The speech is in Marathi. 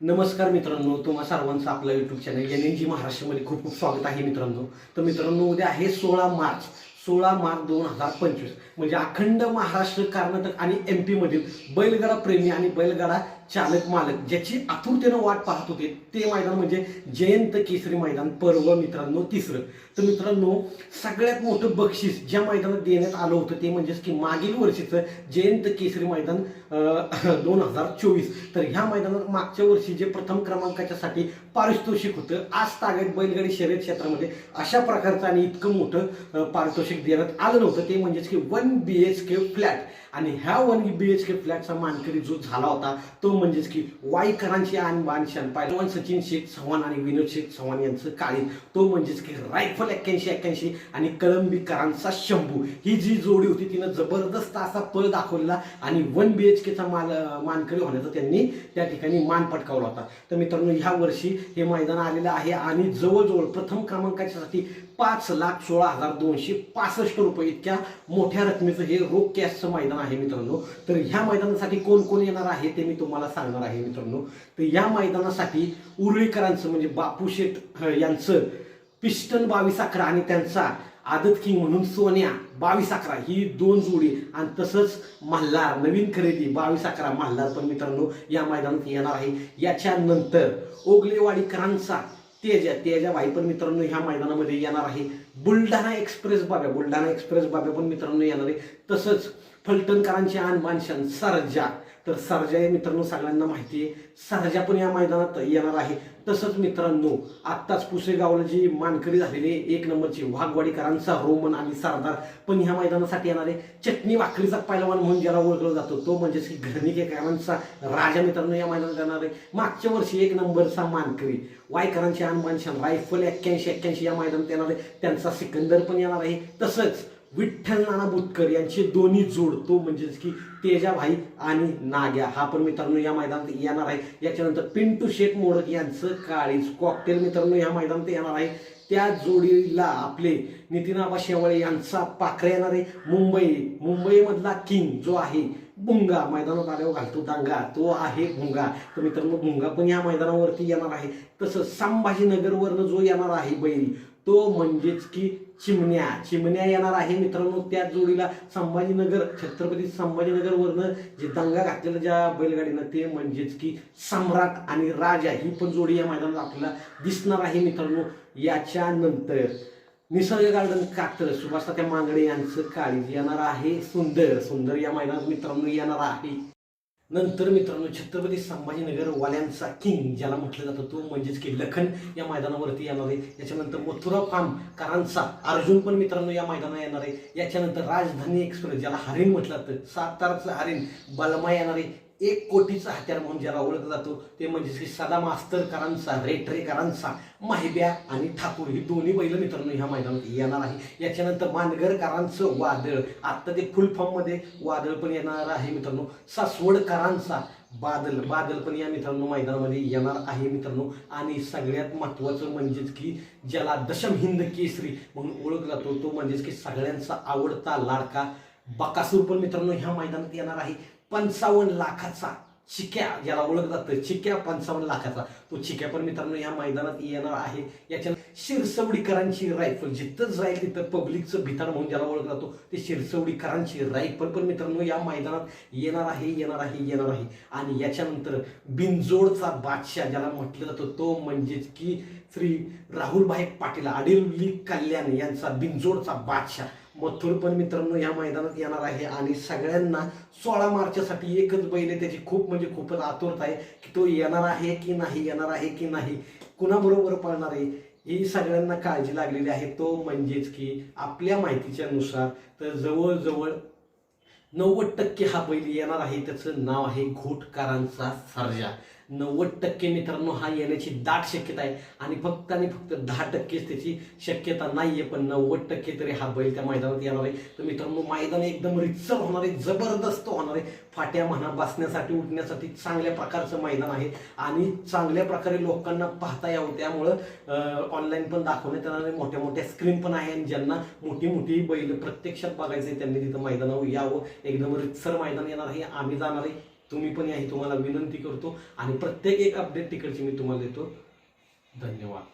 नमस्कार मित्रांनो तुम्हा सर्वांचं आपलं YouTube channel N N G महाराष्ट्रामध्ये खूप खूप स्वागत आहे मित्रांनो. तर मित्रांनो उद्या आहे सोळा मार्च सोळा मार्च दोन हजार पंचवीस. म्हणजे अखंड महाराष्ट्र कर्नाटक आणि एम पीमधील बैलगाडा प्रेमी आणि बैलगाडा चालक मालक ज्याची आतुरतेनं वाट पाहत होते ते मैदान म्हणजे जयंत केसरी मैदान पर्व मित्रांनो तिसरं. तर मित्रांनो सगळ्यात मोठं बक्षीस ज्या मैदानात देण्यात आलं होतं ते म्हणजेच की मागील वर्षीचं जयंत केसरी मैदान दोन हजार चोवीस. तर ह्या मैदानात मागच्या वर्षी जे प्रथम क्रमांकाच्यासाठी पारितोषिक होतं आज तागत बैलगाडी शर्यत क्षेत्रामध्ये अशा प्रकारचं आणि इतकं मोठं पारितोषिक देण्यात आलं नव्हतं ते म्हणजेच की one B H K flat. आणि ह्या वन बी एच के फ्लॅटचा मानकरी जो झाला होता तो म्हणजेच की वाईकरांची आणि बानशान पहिलवान सचिन शेख चव्हाण आणि विनोद शेख चव्हाण यांचं काळी. तो म्हणजेच की रायफल एक्क्याऐंशी एक्क्याऐंशी आणि कळंबीकरांचा शंभू. ही जी जोडी होती तिनं जबरदस्त असा पळ दाखवलेला आणि वन बी एच केचा माल मानकरी होण्याचा त्यांनी त्या ठिकाणी मान पटकावला होता. तर मित्रांनो ह्या वर्षी हे मैदान आलेलं आहे आणि जवळजवळ प्रथम क्रमांकाच्यासाठी पाच लाख सोळा हजार दोनशे पासष्ट रुपये इतक्या मोठ्या रकमेचं हे रोख कॅशचं मैदान आहे मित्रांनो. तर ह्या मैदानासाठी कोण कोण येणार आहे ते मी तुम्हाला सांगणार आहे मित्रांनो. तर या मैदानासाठी उरुळीकरांचं म्हणजे बापू शेठ यांचं पिस्टन बावीस अकरा आणि त्यांचा आदत किंग म्हणून सोन्या बावीस अकरा ही दोन जोडी आणि तसंच मल्हार नवीन खरेदी बावीस अकरा मल्हार पण मित्रांनो या मैदानात येणार आहे. याच्यानंतर ओगलेवाडीकरांचा तेजा तेजा भाई पण मित्रांनो ह्या मैदानामध्ये येणार आहे. बुलढाणा एक्सप्रेस बाब्या बुलढाणा एक्सप्रेस बाब्या पण मित्रांनो येणार आहे. तसंच फलटणकरांचे आन मानशान सरजा. तर सरजा हे मित्रांनो सगळ्यांना माहिती आहे. सरजा पण या मैदानात येणार आहे. तसंच मित्रांनो आत्ताच पुसेगावला जी मानकरी झालेली आहे, एक नंबरची वाघवाडीकरांचा रोमन आणि सरदार पण ह्या मैदानासाठी येणार आहे. चटणी वाखरीचा पैलवान म्हणून ज्याला ओळखलं जातो तो म्हणजेच की घरणिकेकरांचा राजा मित्रांनो या मैदानात येणार आहे. मागच्या वर्षी एक नंबरचा मानकरी वायकरांची हनुमानशान रायफल एक्क्याऐंशी एक्क्याऐंशी या मैदानात येणार आहे. त्यांचा सिकंदर पण येणार आहे. तसंच विठ्ठल नाना बुतकर यांचे दोन्ही जोड तो म्हणजेच की तेजाभाई आणि नाग्या हा पण मित्रांनो या मैदानात येणार आहे. याच्यानंतर पिंटू शेठ मोडक यांचं काळीज कॉकटेल मित्रांनो या मैदानात येणार आहे. त्या जोडीला आपले नितीनाबा शेवाळे यांचा पाखरे येणार आहे. मुंबई मुंबईमधला किंग जो आहे भुंगा. मैदानात आल्यावर घालतो दांगा. तो आहे भुंगा. तर मित्रांनो भुंगा पण या मैदानावरती येणार आहे. तसंच संभाजीनगरवरनं जो येणार आहे बैल तो म्हणजेच की चिमण्या. चिमण्या येणार आहे मित्रांनो त्या जोडीला संभाजीनगर छत्रपती संभाजीनगरवरनं जे दंगा घातलेलं ज्या बैलगाडीनं ते म्हणजेच की सम्राट आणि राजा ही पण जोडी या मैदानात आपल्याला दिसणार आहे मित्रांनो. याच्यानंतर निसर्ग गार्डन कातर सुभाष त्या मांगडे यांचं काळी येणार आहे सुंदर सुंदर या महिन्यात मित्रांनो येणार आहे. नंतर मित्रांनो छत्रपती संभाजीनगर वाल्यांचा किंग ज्याला म्हटलं जातं तो म्हणजेच की लखन या मैदानावरती येणार आहे. याच्यानंतर मथुरा फार्म करांचा अर्जुन पण मित्रांनो या मैदानात येणार आहे. याच्यानंतर राजधानी एक्सप्रेस ज्याला हरिण म्हटलं जातं साताराचं हरिण बलमा येणार आहे. एक कोटीचा हत्यार म्हणून ज्याला ओळखला जातो ते म्हणजेच की सदा मास्तरकरांचा रेटरेकरांचा माहिब्या आणि ठाकूर. ही दोन्ही बैल मित्रांनो ह्या मैदानात येणार आहे. याच्यानंतर मानगरकरांचं वादळ. आत्ता ते फुल फॉर्ममध्ये वादळ पण येणार आहे मित्रांनो. सासवडकरांचा बादल. बादल पण या मित्रांनो मैदानामध्ये येणार आहे मित्रांनो. आणि सगळ्यात महत्वाचं म्हणजेच की ज्याला दशम हिंद केसरी म्हणून ओळखला जातो तो म्हणजेच की सगळ्यांचा आवडता लाडका बकासूर पण मित्रांनो ह्या मैदानात येणार आहे. पंचावन्न लाखाचा चिक्या ज्याला ओळखलं जातं चिक्या पंचावन्न लाखाचा. तो चिक्या पण मित्रांनो या मैदानात येणार आहे. याच्या शिरसवडीकरांची रायफल जिथंच राहील तिथं पब्लिकचं भिताड म्हणून ज्याला ओळखला जातो ते शिरसवडीकरांची रायफल पण मित्रांनो या मैदानात येणार आहे येणार आहे येणार आहे. आणि याच्यानंतर बिनजोडचा बादशाह ज्याला म्हटलं जातं तो म्हणजेच की श्री राहुलभाई पाटील आडिल कल्याण यांचा बिंजोडचा बादशाह. मथुर पण मित्रांनो या मैदानात येणार आहे आणि सगळ्यांना सोळा मार्चसाठी एकच बैल आहे त्याची खूप म्हणजे खूपच आतुरता आहे की तो येणार आहे की नाही येणार आहे की नाही कुणाबरोबर पळणार आहे ही सगळ्यांना काळजी लागलेली आहे. तो म्हणजेच की आपल्या माहितीच्या नुसार तर जवळजवळ नव्वद टक्के हा बैल येणार आहे त्याचं नाव आहे घोटकारांचा सर्जा. नव्वद टक्के मित्रांनो हा येण्याची दाट शक्यता आहे. आणि फक्त आणि फक्त दहा टक्केच त्याची शक्यता नाहीये पण नव्वद टक्के तरी हा बैल त्या मैदानात येणार आहे. तर मित्रांनो मैदान एकदम रितसर होणार आहे जबरदस्त होणार आहे. फाट्या म्हणा बसण्यासाठी उठण्यासाठी चांगल्या प्रकारचं मैदान आहे. आणि चांगल्या प्रकारे लोकांना पाहता यावं. त्यामुळं ऑनलाईन पण दाखवण्यात येणार आहे. मोठ्या मोठ्या स्क्रीन पण आहे. आणि ज्यांना मोठी मोठी बैल प्रत्यक्षात बघायचे त्यांनी तिथं मैदानावर यावं. एकदम रितसर मैदान येणार आहे. आम्ही जाणार आहे. तुम्ही पण या ही तुम्हाला विनंती करतो. आणि प्रत्येक एक अपडेट तिकडची मी तुम्हाला देतो. धन्यवाद.